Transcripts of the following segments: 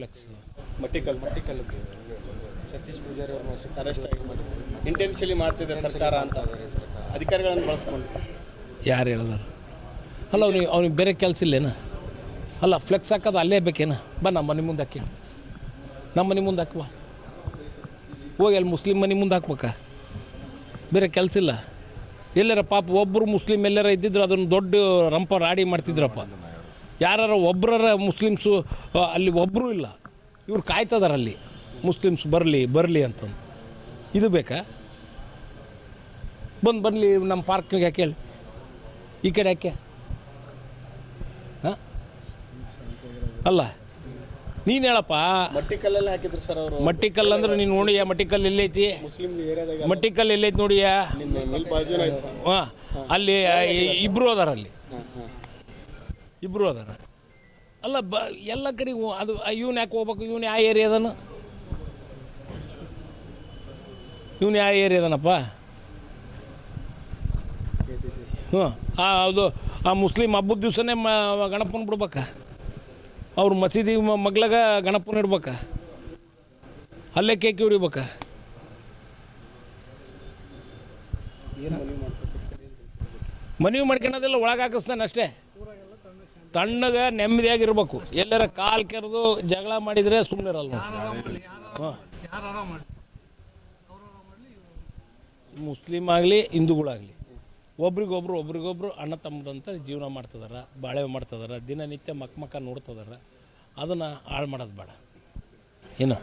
Flex Mattikal Mattikal Satish Pujari ಅವ್ರನ್ನ arrest ಆಗಿ ಇಂಟೆನ್ಷಿಯಲಿ ಮಾಡ್ತಿದೆ ಸರ್ಕಾರ ಅಂತ. ಅಧಿಕಾರಿಗಳನ್ನು ಬಳಸ್ಕೊಂಡು. ಯಾರು ಹೇಳಿದಾರೆ ಅಲ್ಲ ಅವ್ನಿಗೆ ಅವ್ನಿಗೆ ಬೇರೆ ಕೆಲಸ ಇಲ್ಲೇನ? ಅಲ್ಲ ಫ್ಲೆಕ್ಸ್ ಹಾಕೋದು ಅಲ್ಲೇ ಬೇಕೇನ? ಬಾ ನಮ್ಮ ಮನೆ ಮುಂದೆ ಹಾಕಿ. ನಮ್ಮ ಮನೆ ಮುಂದೆ ಹಾಕುವ. ಹೋಗಿ ಅಲ್ಲಿ ಮುಸ್ಲಿಂ ಮನೆ ಮುಂದೆ ಹಾಕ್ಬೇಕಾ? ಬೇರೆ ಕೆಲಸ ಇಲ್ಲ. ಎಲ್ಲರ ಪಾಪ ಒಬ್ಬರು ಮುಸ್ಲಿಮ್ ಎಲ್ಲರ ಇದ್ದಿದ್ರು ಅದನ್ನು ದೊಡ್ಡ ರಂಪ ರಾಡಿ ಮಾಡ್ತಿದ್ರಪ್ಪ. ಯಾರ ಒಬ್ಬರ ಮುಸ್ಲಿಮ್ಸು ಅಲ್ಲಿ ಒಬ್ಬರು ಇಲ್ಲ. ಇವ್ರು ಕಾಯ್ತದಾರ ಅಲ್ಲಿ ಮುಸ್ಲಿಮ್ಸ್ ಬರಲಿ ಬರಲಿ ಅಂತಂದು. ಇದು ಬೇಕಾ? ಬಂದು ಬರಲಿ ನಮ್ಮ ಪಾರ್ಕಿಗೆ ಯಾಕೆ ಹೇಳಿ ಈ ಕಡೆ ಯಾಕೆ ಹಾಂ? ಅಲ್ಲ ನೀನು ಹೇಳಪ್ಪ. ಮಟ್ಟಿಕಲ್ಲೆಲ್ಲ ಹಾಕಿದ್ರು ಸರ್ ಅವರು. ಮಟ್ಟಿಕಲ್ ಅಂದ್ರೆ ನೀನು ನೋಡಿಯಾ ಮಟ್ಟಿಕಲ್ ಎಲ್ಲೈತಿ? ಮಟ್ಟಿಕಲ್ ಎಲ್ಲೈತಿ ನೋಡಿಯಾ? ಹಾಂ ಅಲ್ಲಿ ಇಬ್ಬರು ಅದಾರ ಅಲ್ಲಿ ಹಾಂ ಹಾಂ ಇಬ್ಬರು ಅದಾರ ಅಲ್ಲ, ಬ, ಎಲ್ಲ ಕಡೆ ಅದು ಇವ್ನು ಯಾಕೆ ಹೋಗ್ಬೇಕು? ಇವ್ನು ಯಾವ ಏರಿಯಾದನ ಇವ್ನು ಯಾವ ಏರಿಯಾದನಪ್ಪ ಹ್ಞೂ ಆ, ಅದು, ಆ ಮುಸ್ಲಿಂ ಹಬ್ಬದ ದಿವಸನೇ ಮ ಗಣಪನ ಬಿಡ್ಬೇಕ. ಅವ್ರ ಮಸೀದಿ ಮ- ಮಗ್ಲಾಗ ಗಣಪನ ಇಡ್ಬೇಕ. ಅಲ್ಲೇ ಕೇಕ್ ಹೊಡಿಬೇಕ ಮನವಿ ಮಾಡ್ಬೇಕು ಸರ್ ಒಳಗೆ ಹಾಕಿಸ್ತಾನೆ ಅಷ್ಟೇ. ತಣ್ಣಗೆ ನೆಮ್ಮದಿಯಾಗಿರ್ಬೇಕು. ಎಲ್ಲರ ಕಾಲು ಕೆರೆದು ಜಗಳ ಮಾಡಿದರೆ ಸುಮ್ಮನೆ ಇರಲ್ಲ ಮುಸ್ಲಿಮ್ ಆಗಲಿ ಹಿಂದೂಗಳಾಗಲಿ. ಒಬ್ರಿಗೊಬ್ರು ಒಬ್ರಿಗೊಬ್ರು ಅಣ್ಣ ತಮ್ಮದಂತ ಜೀವನ ಮಾಡ್ತಿದಾರ ಬಾಳೆ ಮಾಡ್ತಿದಾರ ದಿನನಿತ್ಯ ಮಕ್ಕ ಮಕ್ಕ ನೋಡ್ತಿದಾರ. ಅದನ್ನು ಹಾಳು ಮಾಡೋದು ಬೇಡ. ಏನು?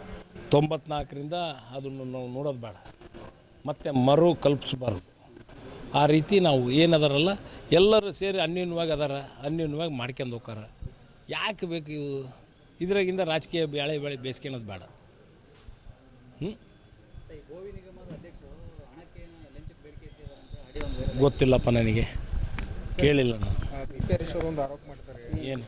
ತೊಂಬತ್ನಾಲ್ಕರಿಂದ ಅದನ್ನು ನಾವು ನೋಡೋದು ಬೇಡ. ಮತ್ತು ಮರು ಕಲ್ಪಿಸ್ಬಾರ್ದು. ಆ ರೀತಿ ನಾವು ಏನದಾರಲ್ಲ ಎಲ್ಲರೂ ಸೇರಿ ಅನ್ಯೂನ್ಯವಾಗಿ ಅದಾರ ಅನ್ಯೂನ್ಯವಾಗಿ ಮಾಡ್ಕೊಂಡು ಹೋಗಾರ ಯಾಕೆ ಬೇಕು ಇವು? ಇದ್ರಾಗಿಂದ ರಾಜಕೀಯ ಬೇಳೆ ಬೇಳೆ ಬೇಸ್ಕೊಳೋದು ಬೇಡ. ಹ್ಞೂ ಗೊತ್ತಿಲ್ಲಪ್ಪ ನನಗೆ. ಕೇಳಿಲ್ಲ ನಾನು. ಏನು?